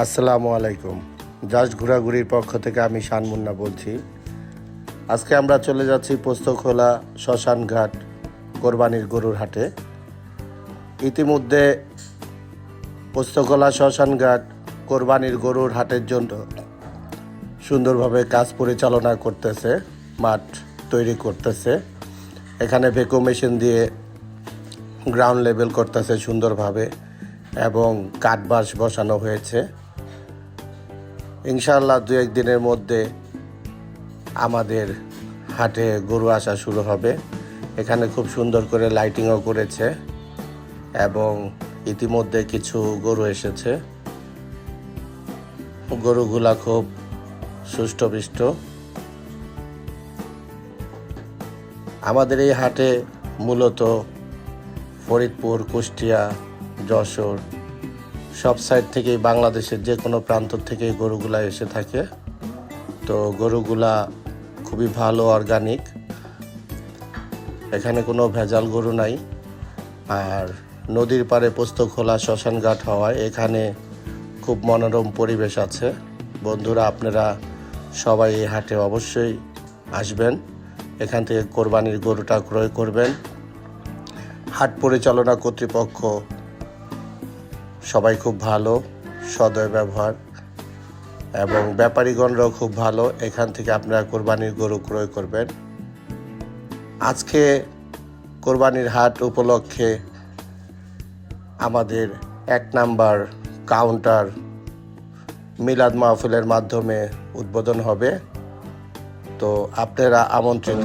আসসালামু আলাইকুম। জাস্ট ঘোরাঘুরির পক্ষ থেকে আমি শান মুন্না বলছি। আজকে আমরা চলে যাচ্ছি পোস্তখোলা শ্মশানঘাট কোরবানির গরুর হাটে। ইতিমধ্যে পোস্তখোলা শ্মশানঘাট কোরবানির গরুর হাটের জন্য সুন্দরভাবে কাজ পরিচালনা করতেছে, মাঠ তৈরি করতেছে। এখানে ভেকো মেশিন দিয়ে গ্রাউন্ড লেভেল করতেছে সুন্দরভাবে। এবং কাঠবাস বসানো হয়েছে। ইনশাআল্লাহ দু এক দিনের মধ্যে আমাদের হাটে গরু আসা শুরু হবে। এখানে খুব সুন্দর করে লাইটিংও করেছে এবং ইতিমধ্যে কিছু গরু এসেছে। গরুগুলা খুব সুষ্ঠুপুষ্ট আমাদের এই হাটে মূলত ফরিদপুর, কুষ্টিয়া যশোর, সব সাইড থেকেই বাংলাদেশের যে কোনো প্রান্ত থেকে গরুগুলা এসে থাকে। তো গরুগুলা খুবই ভালো অর্গানিক এখানে কোনো ভেজাল গরু নাই। আর নদীর পাড়ে পোস্ত খোলা শ্মশানঘাট হওয়ায় এখানে খুব মনোরম পরিবেশ আছে। বন্ধুরা, আপনারা সবাই এই হাটে অবশ্যই আসবেন। এখান থেকে কোরবানির গরুটা ক্রয় করবেন। হাট পরিচালনা কর্তৃপক্ষ সবাই খুব ভালো, সদয় ব্যবহার, এবং ব্যাপারীগণরাও খুব ভালো। এখান থেকে আপনারা কোরবানির গরু ক্রয় করবেন। আজকে কোরবানির হাট উপলক্ষে আমাদের এক নাম্বার কাউন্টার মিলাদ মাহফিলের মাধ্যমে উদ্বোধন হবে। তো আপনারা আমন্ত্রিত।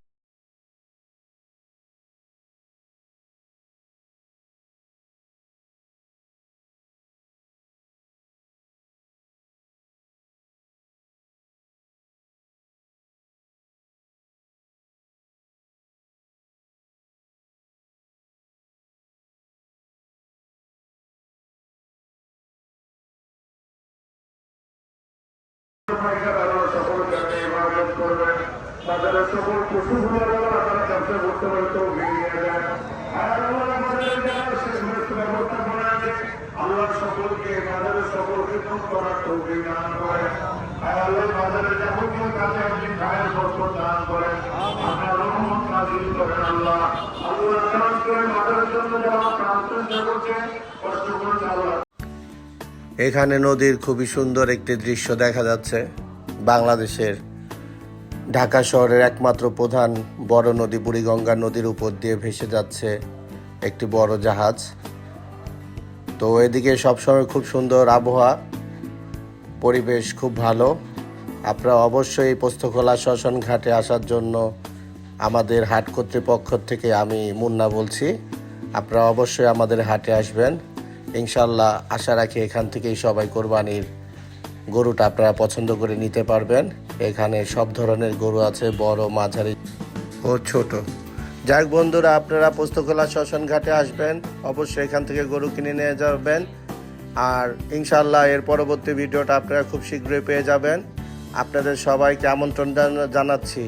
বাজারের সকল পশুগুলো তারা ব্যবসা করতে পারে তো যায় এখানে নদীর খুবই সুন্দর একটি দৃশ্য দেখা যাচ্ছে, বাংলাদেশের ঢাকা শহরের একমাত্র প্রধান বড় নদী বুড়িগঙ্গা নদীর উপর দিয়ে ভেসে যাচ্ছে একটি বড় জাহাজ। তো এদিকে সবসময় খুব সুন্দর আবহাওয়া, পরিবেশ খুব ভালো। আপনারা অবশ্যই পোস্তখোলা শ্মশান ঘাটে আসার জন্য আমাদের হাট কর্তৃপক্ষ থেকে আমি মুন্না বলছি। আপনারা অবশ্যই আমাদের হাটে আসবেন। ইনশাল্লাহ আশা রাখি এখান থেকেই সবাই কোরবানির গরুটা আপনারা পছন্দ করে নিতে পারবেন। এখানে সব ধরনের গরু আছে, বড়, মাঝারি ও ছোট। যাক বন্ধুরা, আপনারা পোস্তকলা শ্মশান ঘাটে আসবেন, অবশ্যই এখান থেকে গরু কিনে নিয়ে যাবেন। আর ইনশাল্লাহ এর পরবর্তী ভিডিওটা আপনারা খুব শীঘ্রই পেয়ে যাবেন। আপনাদের সবাইকে আমন্ত্রণ জানাচ্ছি।